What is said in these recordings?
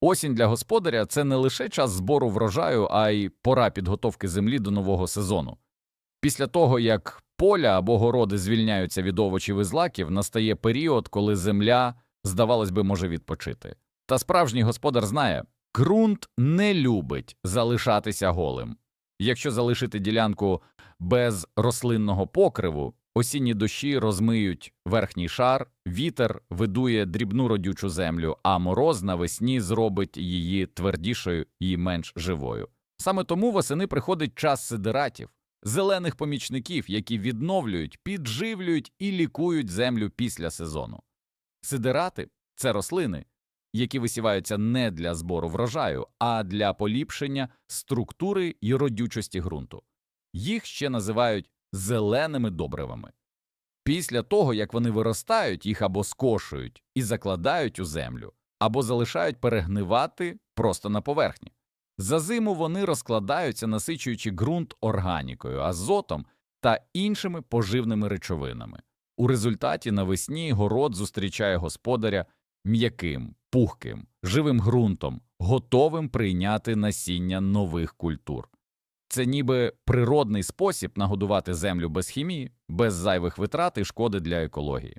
Осінь для господаря це не лише час збору врожаю, а й пора підготовки землі до нового сезону. Після того, як поля або городи звільняються від овочів і злаків, настає період, коли земля, здавалось би, може відпочити. Та справжній господар знає, ґрунт не любить залишатися голим. Якщо залишити ділянку без рослинного покриву, осінні дощі розмиють верхній шар, вітер видує дрібну родючу землю, а мороз навесні зробить її твердішою і менш живою. Саме тому восени приходить час сидератів, зелених помічників, які відновлюють, підживлюють і лікують землю після сезону. Сидерати це рослини, які висіваються не для збору врожаю, а для поліпшення структури і родючості ґрунту. Їх ще називають зеленими добривами. Після того, як вони виростають, їх або скошують і закладають у землю, або залишають перегнивати просто на поверхні. За зиму вони розкладаються, насичуючи ґрунт органікою, азотом та іншими поживними речовинами. У результаті навесні город зустрічає господаря м'яким, пухким, живим ґрунтом, готовим прийняти насіння нових культур. Це ніби природний спосіб нагодувати землю без хімії, без зайвих витрат і шкоди для екології.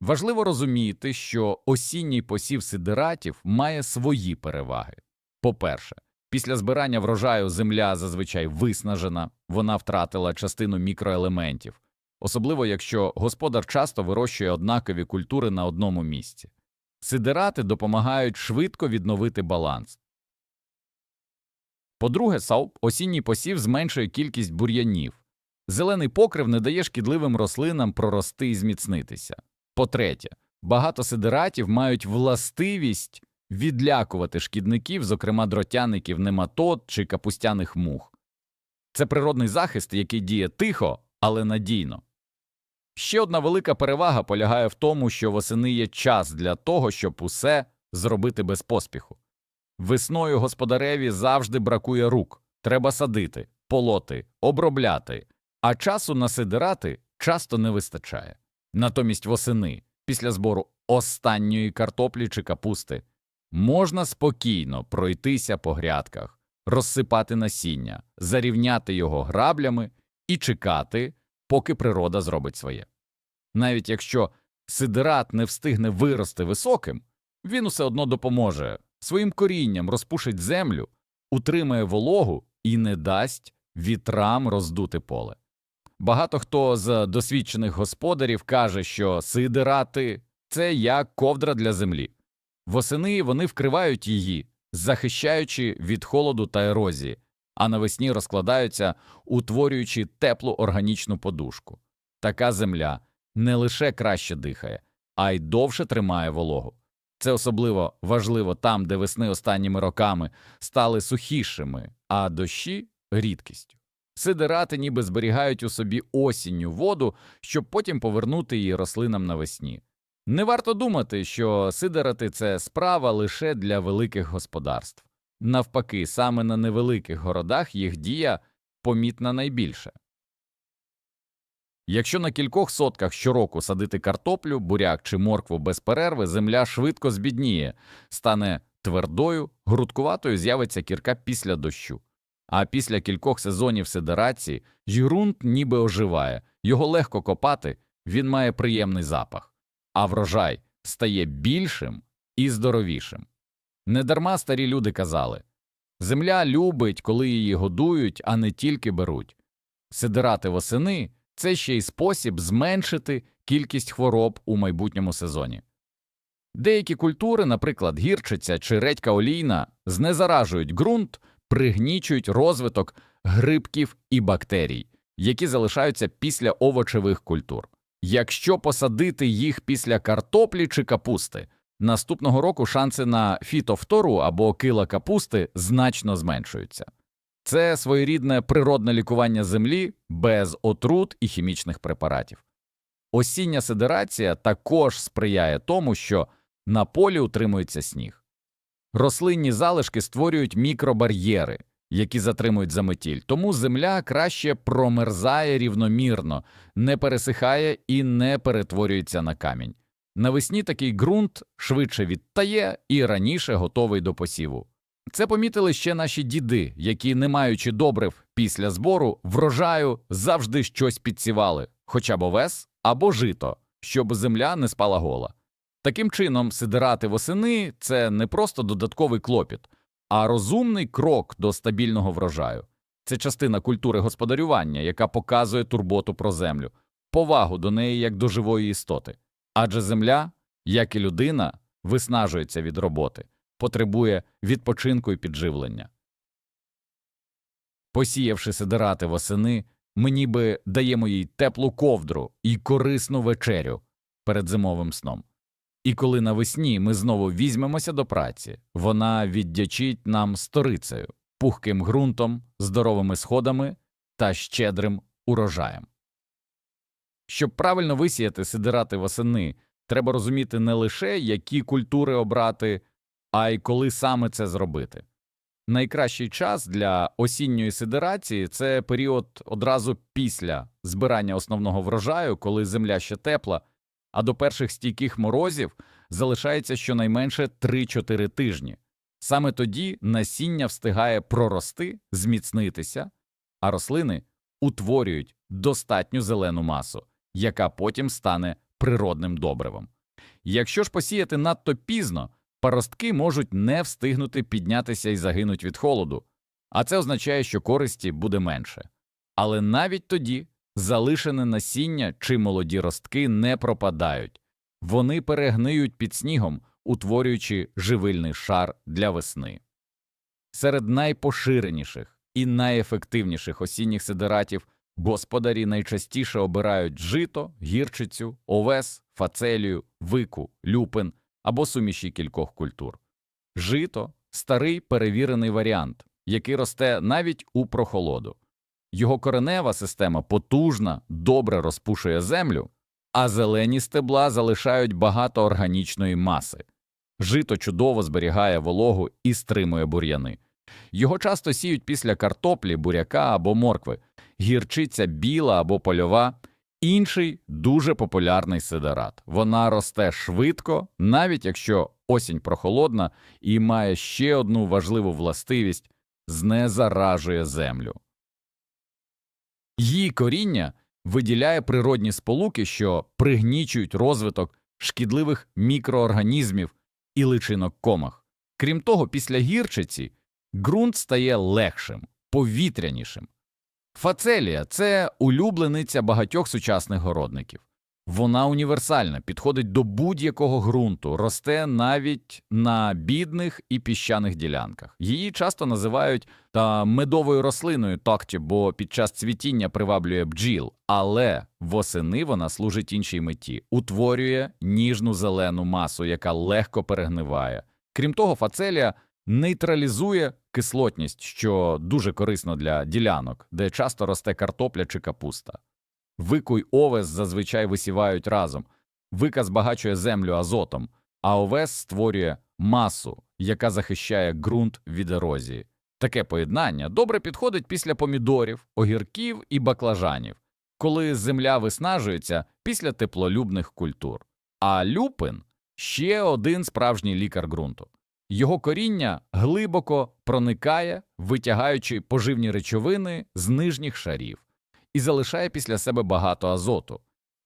Важливо розуміти, що осінній посів сидератів має свої переваги. По-перше, після збирання врожаю земля зазвичай виснажена, вона втратила частину мікроелементів, особливо якщо господар часто вирощує однакові культури на одному місці. Сидерати допомагають швидко відновити баланс. По-друге, осінній посів зменшує кількість бур'янів. Зелений покрив не дає шкідливим рослинам прорости і зміцнитися. По-третє, багато сидератів мають властивість відлякувати шкідників, зокрема дротяників, нематод чи капустяних мух. Це природний захист, який діє тихо, але надійно. Ще одна велика перевага полягає в тому, що восени є час для того, щоб усе зробити без поспіху. Весною господареві завжди бракує рук, треба садити, полоти, обробляти, а часу на сидирати часто не вистачає. Натомість восени, після збору останньої картоплі чи капусти, можна спокійно пройтися по грядках, розсипати насіння, зарівняти його граблями і чекати, поки природа зробить своє. Навіть якщо сидират не встигне вирости високим, він усе одно допоможе своїм корінням розпушить землю, утримає вологу і не дасть вітрам роздути поле. Багато хто з досвідчених господарів каже, що сидирати це як ковдра для землі. Восени вони вкривають її, захищаючи від холоду та ерозії, а навесні розкладаються, утворюючи теплу органічну подушку. Така земля не лише краще дихає, а й довше тримає вологу. Це особливо важливо там, де весни останніми роками стали сухішими, а дощі рідкістю. Сидерати ніби зберігають у собі осінню воду, щоб потім повернути її рослинам навесні. Не варто думати, що сидерати це справа лише для великих господарств. Навпаки, саме на невеликих городах їх дія помітна найбільше. Якщо на кількох сотках щороку садити картоплю, буряк чи моркву без перерви, земля швидко збідніє, стане твердою, грудкуватою з'явиться кірка після дощу. А після кількох сезонів сидерації ґрунт ніби оживає, його легко копати, він має приємний запах, а врожай стає більшим і здоровішим. Недарма старі люди казали земля любить, коли її годують, а не тільки беруть. Сидирати восени це ще й спосіб зменшити кількість хвороб у майбутньому сезоні. Деякі культури, наприклад, гірчиця чи редька олійна, знезаражують ґрунт, пригнічують розвиток грибків і бактерій, які залишаються після овочевих культур. Якщо посадити їх після картоплі чи капусти, наступного року шанси на фітофтору або кила капусти значно зменшуються. Це своєрідне природне лікування землі без отрут і хімічних препаратів. Осіння сидерація також сприяє тому, що на полі утримується сніг. Рослинні залишки створюють мікробар'єри, які затримують заметіль, тому земля краще промерзає рівномірно, не пересихає і не перетворюється на камінь. Навесні такий ґрунт швидше відтає і раніше готовий до посіву. Це помітили ще наші діди, які, не маючи добрив після збору, врожаю завжди щось підсівали, хоча б овес або жито, щоб земля не спала гола. Таким чином, сидирати восени це не просто додатковий клопіт, а розумний крок до стабільного врожаю. Це частина культури господарювання, яка показує турботу про землю, повагу до неї як до живої істоти. Адже земля, як і людина, виснажується від роботи, потребує відпочинку і підживлення. Посіявши сидирати восени, ми ніби даємо їй теплу ковдру і корисну вечерю перед зимовим сном. І коли навесні ми знову візьмемося до праці, вона віддячить нам сторицею, пухким ґрунтом, здоровими сходами та щедрим урожаєм. Щоб правильно висіяти сидирати восени, треба розуміти не лише, які культури обрати, а й коли саме це зробити. Найкращий час для осінньої сидерації це період одразу після збирання основного врожаю, коли земля ще тепла, а до перших стійких морозів залишається щонайменше 3-4 тижні. Саме тоді насіння встигає прорости, зміцнитися, а рослини утворюють достатню зелену масу, яка потім стане природним добривом. Якщо ж посіяти надто пізно, паростки можуть не встигнути піднятися і загинуть від холоду, а це означає, що користі буде менше. Але навіть тоді залишене насіння чи молоді ростки не пропадають, вони перегниють під снігом, утворюючи живильний шар для весни. Серед найпоширеніших і найефективніших осінніх сидератів господарі найчастіше обирають жито, гірчицю, овес, фацелію, вику, люпин або суміші кількох культур. Жито старий перевірений варіант, який росте навіть у прохолоду. Його коренева система потужна, добре розпушує землю, а зелені стебла залишають багато органічної маси. Жито чудово зберігає вологу і стримує бур'яни. Його часто сіють після картоплі, буряка або моркви, гірчиця біла або польова, інший дуже популярний сидерат. Вона росте швидко, навіть якщо осінь прохолодна, і має ще одну важливу властивість знезаражує землю. Її коріння виділяє природні сполуки, що пригнічують розвиток шкідливих мікроорганізмів і личинок комах. Крім того, після гірчиці ґрунт стає легшим, повітрянішим. Фацелія це улюблениця багатьох сучасних городників. Вона універсальна, підходить до будь-якого ґрунту, росте навіть на бідних і піщаних ділянках. Її часто називають та медовою рослиною токті, бо під час цвітіння приваблює бджіл, але восени вона служить іншій меті, утворює ніжну зелену масу, яка легко перегниває. Крім того, фацелія нейтралізує кислотність, що дуже корисно для ділянок, де часто росте картопля чи капуста. Вику й овес зазвичай висівають разом. Вика збагачує землю азотом, а овес створює масу, яка захищає ґрунт від ерозії. Таке поєднання добре підходить після помідорів, огірків і баклажанів, коли земля виснажується після теплолюбних культур. А люпин ще один справжній лікар ґрунту. Його коріння глибоко проникає, витягаючи поживні речовини з нижніх шарів і залишає після себе багато азоту.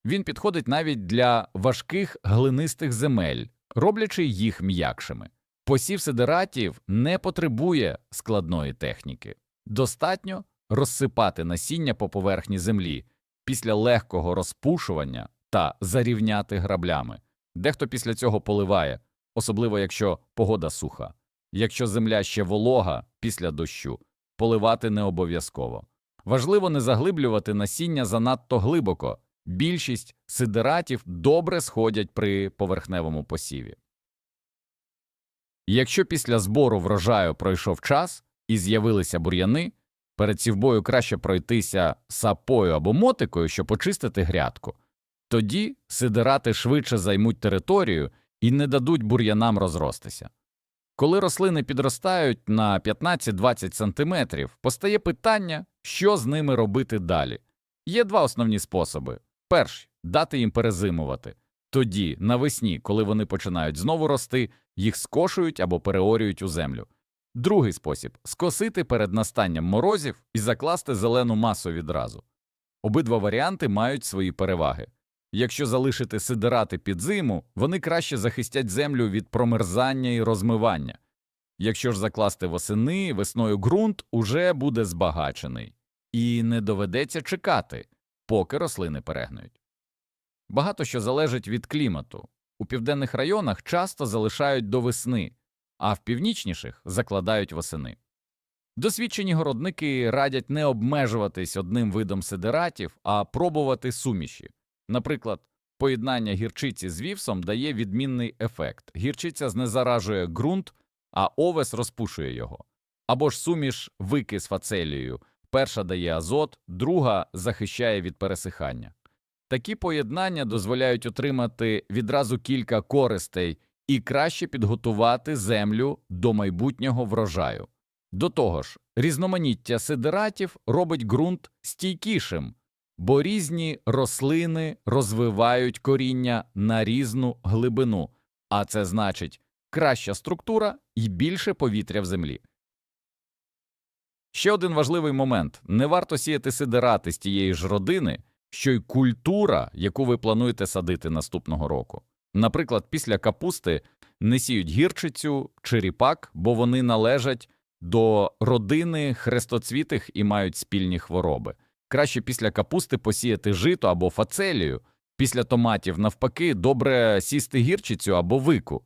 Він підходить навіть для важких глинистих земель, роблячи їх м'якшими. Посів сидератів не потребує складної техніки. Достатньо розсипати насіння по поверхні землі після легкого розпушування та зарівняти граблями. Дехто після цього поливає, особливо якщо погода суха. Якщо земля ще волога після дощу, поливати не обов'язково. Важливо не заглиблювати насіння занадто глибоко. Більшість сидератів добре сходять при поверхневому посіві. Якщо після збору врожаю пройшов час і з'явилися бур'яни, перед сівбою краще пройтися сапою або мотикою, щоб очистити грядку. Тоді сидерати швидше займуть територію і не дадуть бур'янам розростися. Коли рослини підростають на 15-20 см, постає питання, що з ними робити далі. Є два основні способи: перший дати їм перезимувати. Тоді, навесні, коли вони починають знову рости, їх скошують або переорюють у землю. Другий спосіб скосити перед настанням морозів і закласти зелену масу відразу. Обидва варіанти мають свої переваги. Якщо залишити сидирати під зиму, вони краще захистять землю від промерзання і розмивання. Якщо ж закласти восени, весною ґрунт уже буде збагачений, і не доведеться чекати, поки рослини перегнують. Багато що залежить від клімату. У південних районах часто залишають до весни, а в північніших закладають восени. Досвідчені городники радять не обмежуватись одним видом сидератів, а пробувати суміші. Наприклад, поєднання гірчиці з вівсом дає відмінний ефект. Гірчиця знезаражує ґрунт, а овес розпушує його. Або ж суміш вики з фацелією. Перша дає азот, друга захищає від пересихання. Такі поєднання дозволяють отримати відразу кілька користей і краще підготувати землю до майбутнього врожаю. До того ж, різноманіття сидератів робить ґрунт стійкішим, бо різні рослини розвивають коріння на різну глибину, а це значить краща структура і більше повітря в землі. Ще один важливий момент не варто сіяти сидерати з тієї ж родини, що й культура, яку ви плануєте садити наступного року. Наприклад, після капусти не сіють гірчицю чи ріпак, бо вони належать до родини хрестоцвітих і мають спільні хвороби. Краще після капусти посіяти жито або фацелію, після томатів, навпаки, добре сісти гірчицю або вику.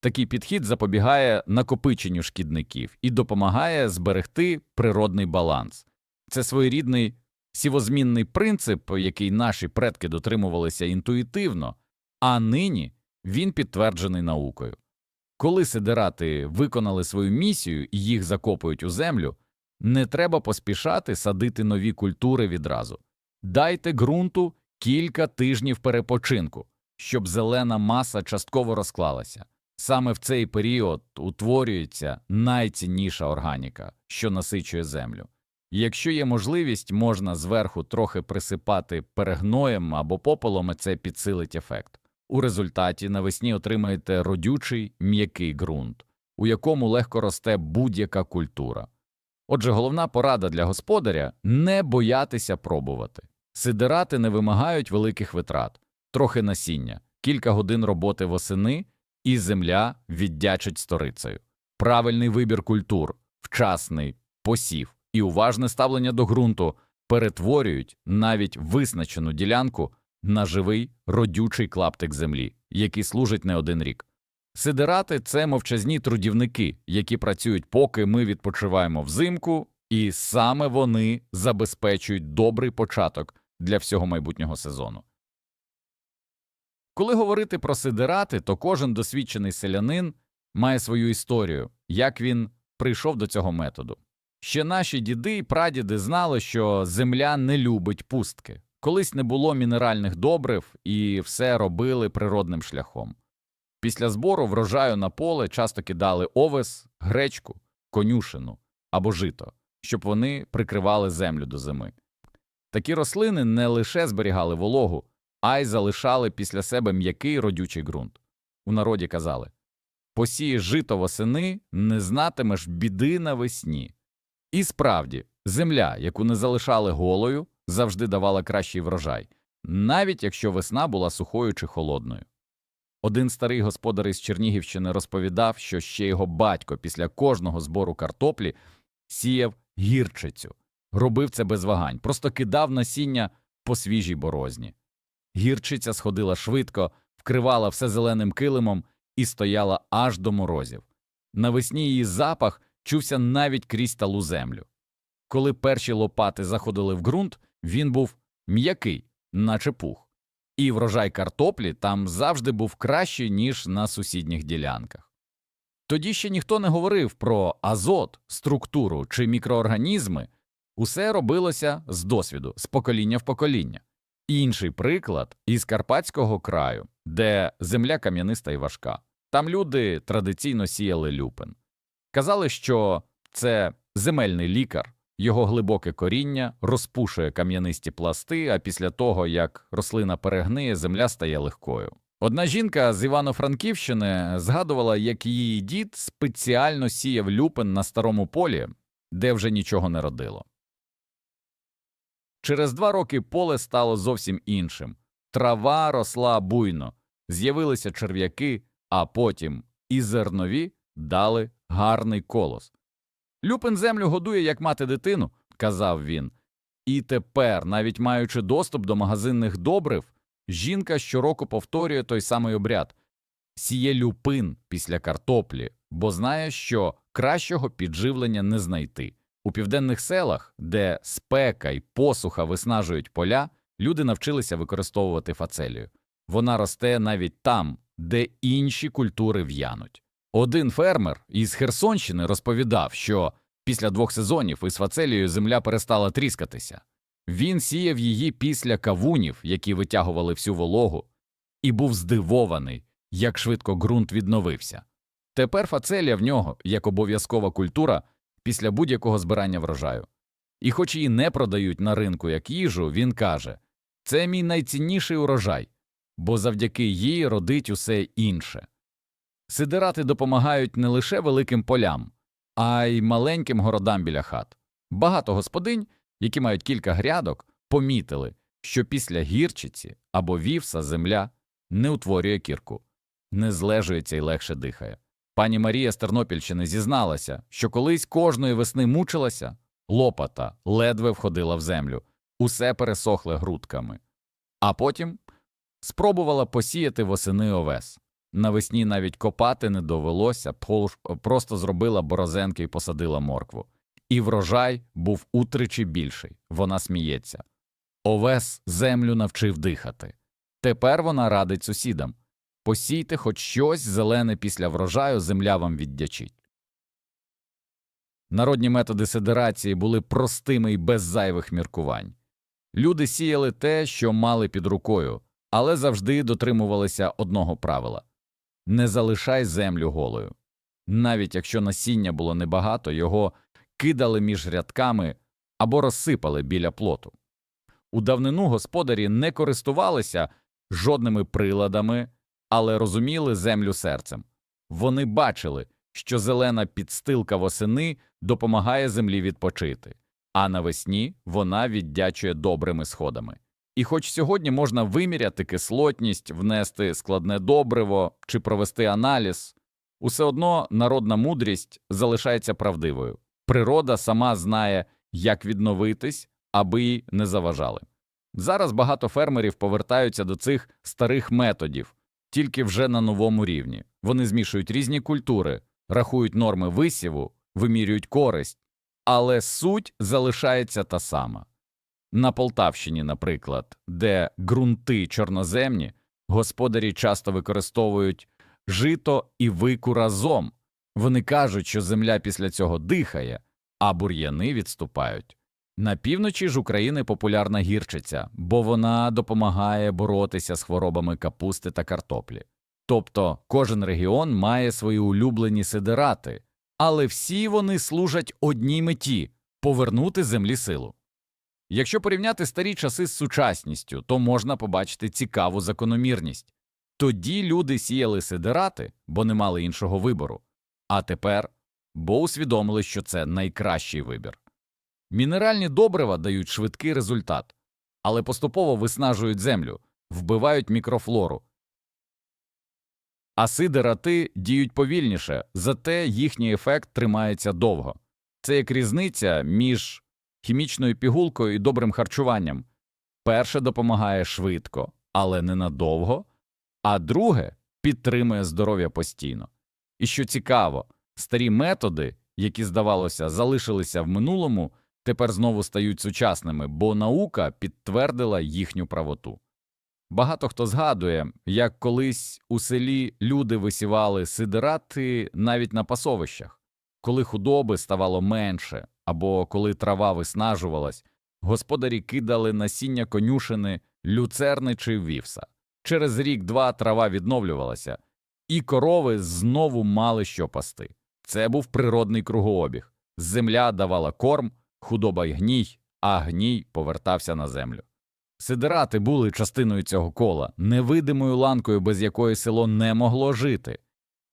Такий підхід запобігає накопиченню шкідників і допомагає зберегти природний баланс. Це своєрідний сівозмінний принцип, який наші предки дотримувалися інтуїтивно, а нині він підтверджений наукою. Коли сидерати виконали свою місію і їх закопують у землю, не треба поспішати садити нові культури відразу. Дайте ґрунту кілька тижнів перепочинку, щоб зелена маса частково розклалася. Саме в цей період утворюється найцінніша органіка, що насичує землю. Якщо є можливість, можна зверху трохи присипати перегноєм або попелом, і це підсилить ефект. У результаті навесні отримаєте родючий м'який ґрунт, у якому легко росте будь-яка культура. Отже, головна порада для господаря не боятися пробувати. Сидирати не вимагають великих витрат, трохи насіння, кілька годин роботи восени, і земля віддячить сторицею. Правильний вибір культур, вчасний посів і уважне ставлення до ґрунту перетворюють навіть визначену ділянку на живий родючий клаптик землі, який служить не один рік. Сидирати це мовчазні трудівники, які працюють, поки ми відпочиваємо взимку, і саме вони забезпечують добрий початок для всього майбутнього сезону. Коли говорити про сидирати, то кожен досвідчений селянин має свою історію, як він прийшов до цього методу. Ще наші діди і прадіди знали, що земля не любить пустки. Колись не було мінеральних добрив і все робили природним шляхом. Після збору врожаю на поле часто кидали овес, гречку, конюшину або жито, щоб вони прикривали землю до зими. Такі рослини не лише зберігали вологу, а й залишали після себе м'який родючий ґрунт. У народі казали посієш жито восени, не знатимеш біди навесні. І справді, земля, яку не залишали голою, завжди давала кращий врожай, навіть якщо весна була сухою чи холодною. Один старий господар із Чернігівщини розповідав, що ще його батько після кожного збору картоплі сіяв гірчицю, робив це без вагань, просто кидав насіння по свіжій борозні. Гірчиця сходила швидко, вкривала все зеленим килимом і стояла аж до морозів. Навесні її запах чувся навіть крізь талу землю. Коли перші лопати заходили в ґрунт, він був м'який, наче пух, і врожай картоплі там завжди був кращий, ніж на сусідніх ділянках. Тоді ще ніхто не говорив про азот, структуру чи мікроорганізми, усе робилося з досвіду, з покоління в покоління. Інший приклад із Карпатського краю, де земля кам'яниста і важка. Там люди традиційно сіяли люпин. Казали, що це земельний лікар, його глибоке коріння розпушує кам'янисті пласти, а після того, як рослина перегниє, земля стає легкою. Одна жінка з Івано-Франківщини згадувала, як її дід спеціально сіяв люпин на старому полі, де вже нічого не родило. Через два роки поле стало зовсім іншим. Трава росла буйно, з'явилися черв'яки, а потім і зернові дали гарний колос. Люпин землю годує, як мати дитину, казав він. І тепер, навіть маючи доступ до магазинних добрив, жінка щороку повторює той самий обряд сіє люпин після картоплі, бо знає, що кращого підживлення не знайти. У південних селах, де спека й посуха виснажують поля, люди навчилися використовувати фацелію. Вона росте навіть там, де інші культури в'януть. Один фермер із Херсонщини розповідав, що після двох сезонів із фацелією земля перестала тріскатися. Він сіяв її після кавунів, які витягували всю вологу, і був здивований, як швидко ґрунт відновився. Тепер фацелія в нього як обов'язкова культура після будь-якого збирання врожаю. І хоч її не продають на ринку як їжу, він каже це мій найцінніший урожай, бо завдяки їй родить усе інше. Сидирати допомагають не лише великим полям, а й маленьким городам біля хат. Багато господинь, які мають кілька грядок, помітили, що після гірчиці або вівса земля не утворює кірку, не злежується і легше дихає. Пані Марія з Тернопільщини зізналася, що колись кожної весни мучилася, лопата ледве входила в землю, усе пересохле грудками. А потім спробувала посіяти восени овес. Навесні навіть копати не довелося, просто зробила борозенки і посадила моркву. І врожай був утричі більший. Вона сміється. Овес землю навчив дихати. Тепер вона радить сусідам посійте хоч щось зелене після врожаю, земля вам віддячить. Народні методи седерації були простими і без зайвих міркувань. Люди сіяли те, що мали під рукою, але завжди дотримувалися одного правила не залишай землю голою. Навіть якщо насіння було небагато, його кидали між рядками або розсипали біля плоту. У давнину господарі не користувалися жодними приладами, але розуміли землю серцем. Вони бачили, що зелена підстилка восени допомагає землі відпочити, а навесні вона віддячує добрими сходами. І хоч сьогодні можна виміряти кислотність, внести складне добриво чи провести аналіз, усе одно народна мудрість залишається правдивою. Природа сама знає, як відновитись, аби їй не заважали. Зараз багато фермерів повертаються до цих старих методів, тільки вже на новому рівні. Вони змішують різні культури, рахують норми висіву, вимірюють користь, але суть залишається та сама. На Полтавщині, наприклад, де ґрунти чорноземні, господарі часто використовують жито і вику разом. Вони кажуть, що земля після цього дихає, а бур'яни відступають. На півночі ж України популярна гірчиця, бо вона допомагає боротися з хворобами капусти та картоплі. Тобто кожен регіон має свої улюблені сидирати, але всі вони служать одній меті повернути землі силу. Якщо порівняти старі часи з сучасністю, то можна побачити цікаву закономірність. Тоді люди сіяли сидирати, бо не мали іншого вибору, а тепер бо усвідомили, що це найкращий вибір. Мінеральні добрива дають швидкий результат, але поступово виснажують землю, вбивають мікрофлору. А сидирати діють повільніше, зате їхній ефект тримається довго. Це як різниця між хімічною пігулкою і добрим харчуванням. Перше допомагає швидко, але ненадовго, а друге підтримує здоров'я постійно. І що цікаво, старі методи, які, здавалося, залишилися в минулому, тепер знову стають сучасними, бо наука підтвердила їхню правоту. Багато хто згадує, як колись у селі люди висівали сидирати навіть на пасовищах, коли худоби ставало менше або коли трава виснажувалась, господарі кидали насіння конюшини, люцерни чи вівса. Через рік-два трава відновлювалася, і корови знову мали що пасти. Це був природний кругообіг. Земля давала корм, худоба й гній, а гній повертався на землю. Сидирати були частиною цього кола, невидимою ланкою, без якої село не могло жити.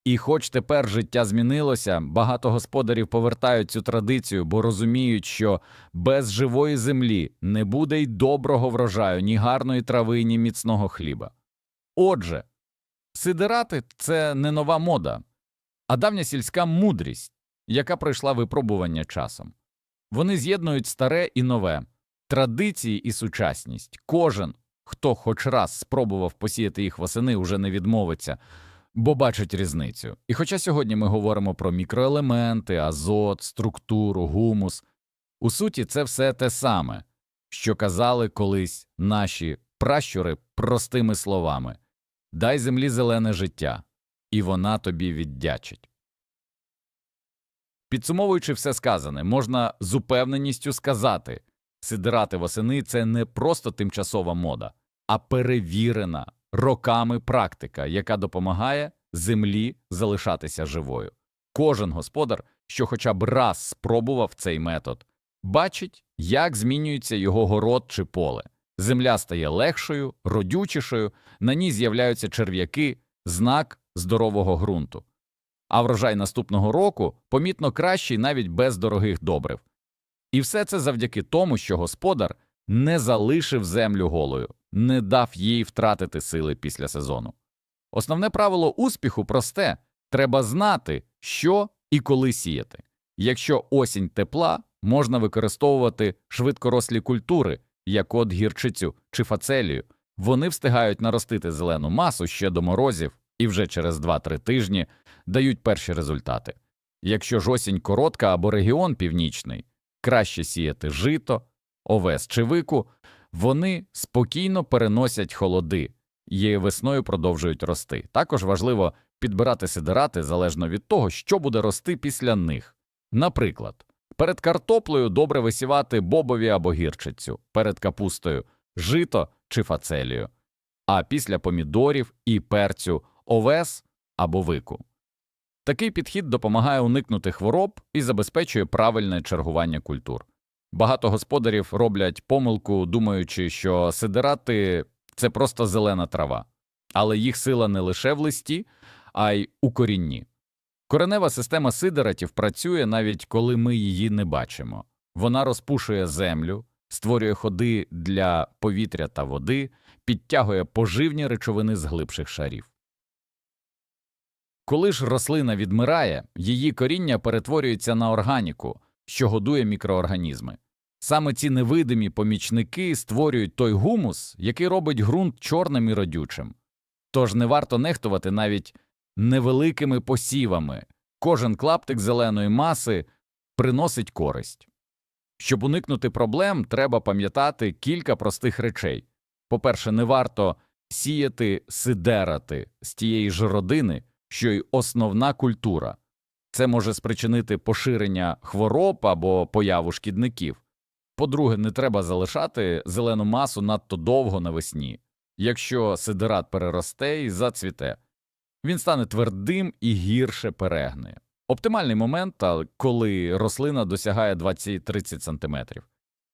І хоч тепер життя змінилося, багато господарів повертають цю традицію, бо розуміють, що без живої землі не буде й доброго врожаю, ні гарної трави, ні міцного хліба. Отже, сидирати це не нова мода, а давня сільська мудрість, яка пройшла випробування часом. Вони з'єднують старе і нове, традиції і сучасність. Кожен, хто хоч раз спробував посіяти їх восени, уже не відмовиться, бо бачить різницю. І хоча сьогодні ми говоримо про мікроелементи, азот, структуру, гумус, у суті, це все те саме, що казали колись наші пращури простими словами дай землі зелене життя, і вона тобі віддячить. Підсумовуючи все сказане, можна з упевненістю сказати сидирати восени це не просто тимчасова мода, а перевірена роками практика, яка допомагає землі залишатися живою. Кожен господар, що хоча б раз спробував цей метод, бачить, як змінюється його город чи поле. Земля стає легшою, родючішою, на ній з'являються черв'яки, знак здорового ґрунту. А врожай наступного року помітно кращий навіть без дорогих добрив. І все це завдяки тому, що господар не залишив землю голою, не дав їй втратити сили після сезону. Основне правило успіху просте треба знати, що і коли сіяти. Якщо осінь тепла, можна використовувати швидкорослі культури, як от гірчицю чи фацелію. Вони встигають наростити зелену масу ще до морозів і вже через 2-3 тижні дають перші результати. Якщо ж осінь коротка або регіон північний, краще сіяти жито, овес чи вику, вони спокійно переносять холоди і весною продовжують рости. Також важливо підбирати сидирати залежно від того, що буде рости після них. Наприклад, перед картоплею добре висівати бобові або гірчицю, перед капустою жито чи фацелію, а після помідорів і перцю овес або вику. Такий підхід допомагає уникнути хвороб і забезпечує правильне чергування культур. Багато господарів роблять помилку, думаючи, що сидирати це просто зелена трава, але їх сила не лише в листі, а й у корінні. Коренева система сидератів працює навіть коли ми її не бачимо. Вона розпушує землю, створює ходи для повітря та води, підтягує поживні речовини з глибших шарів. Коли ж рослина відмирає, її коріння перетворюється на органіку, що годує мікроорганізми. Саме ці невидимі помічники створюють той гумус, який робить ґрунт чорним і родючим. Тож не варто нехтувати навіть невеликими посівами, кожен клаптик зеленої маси приносить користь. Щоб уникнути проблем, треба пам'ятати кілька простих речей. По-перше, не варто сіяти сидерати з тієї ж родини, що й основна культура. Це може спричинити поширення хвороб або появу шкідників. По-друге, не треба залишати зелену масу надто довго навесні. Якщо сидират переросте і зацвіте, він стане твердим і гірше перегне. Оптимальний момент, коли рослина досягає 20-30 см.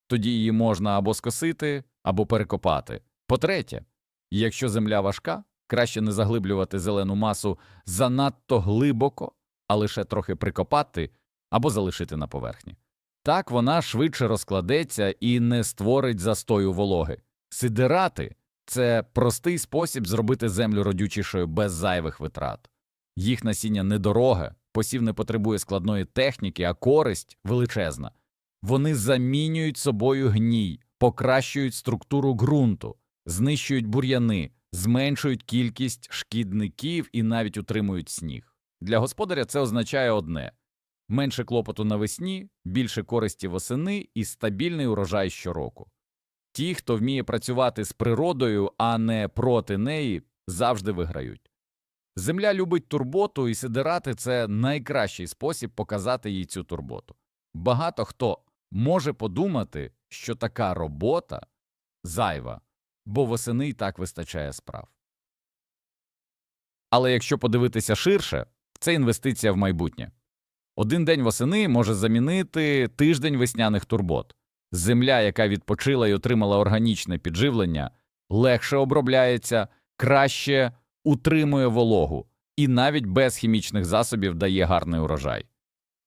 Тоді її можна або скосити, або перекопати. По-третє, якщо земля важка, краще не заглиблювати зелену масу занадто глибоко, а лише трохи прикопати або залишити на поверхні. Так вона швидше розкладеться і не створить застою вологи. Сидирати це простий спосіб зробити землю родючішою без зайвих витрат. Їх насіння недороге, посів не потребує складної техніки, а користь величезна. Вони замінюють собою гній, покращують структуру ґрунту, знищують бур'яни, зменшують кількість шкідників і навіть утримують сніг. Для господаря це означає одне менше клопоту навесні, більше користі восени і стабільний урожай щороку. Ті, хто вміє працювати з природою, а не проти неї, завжди виграють. Земля любить турботу, і сидирати це найкращий спосіб показати їй цю турботу. Багато хто може подумати, що така робота зайва, бо восени й так вистачає справ. Але якщо подивитися ширше, це інвестиція в майбутнє. Один день восени може замінити тиждень весняних турбот. Земля, яка відпочила і отримала органічне підживлення, легше обробляється, краще утримує вологу і навіть без хімічних засобів дає гарний урожай.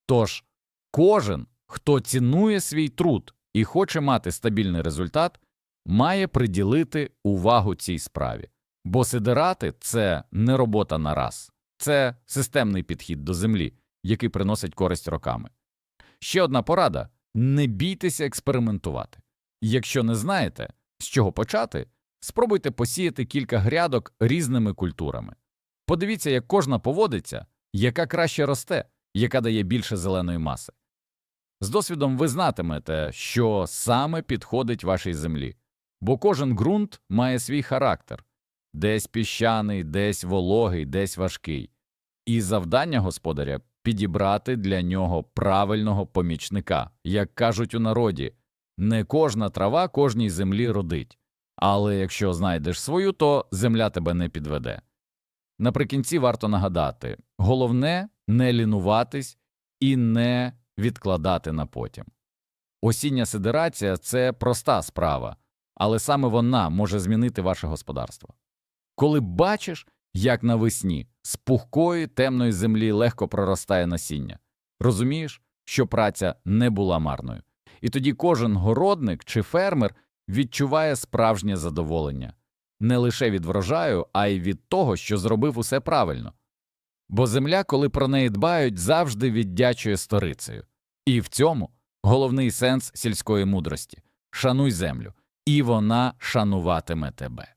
Тож кожен, хто цінує свій труд і хоче мати стабільний результат, має приділити увагу цій справі. Бо сидирати – це не робота на раз, це системний підхід до землі, який приносить користь роками. Ще одна порада – не бійтеся експериментувати. Якщо не знаєте, з чого почати, спробуйте посіяти кілька грядок різними культурами. Подивіться, як кожна поводиться, яка краще росте, яка дає більше зеленої маси. З досвідом ви знатимете, що саме підходить вашій землі, бо кожен ґрунт має свій характер десь піщаний, десь вологий, десь важкий, і завдання господаря підібрати для нього правильного помічника, як кажуть у народі, не кожна трава кожній землі родить, але якщо знайдеш свою, то земля тебе не підведе. Наприкінці варто нагадати головне не лінуватись і не відкладати на потім. Осіння сидерація це проста справа, але саме вона може змінити ваше господарство. Коли бачиш, як навесні з пухкої темної землі легко проростає насіння, розумієш, що праця не була марною. І тоді кожен городник чи фермер відчуває справжнє задоволення не лише від врожаю, а й від того, що зробив усе правильно. Бо земля, коли про неї дбають, завжди віддячує сторицею. І в цьому головний сенс сільської мудрості шануй землю, і вона шануватиме тебе.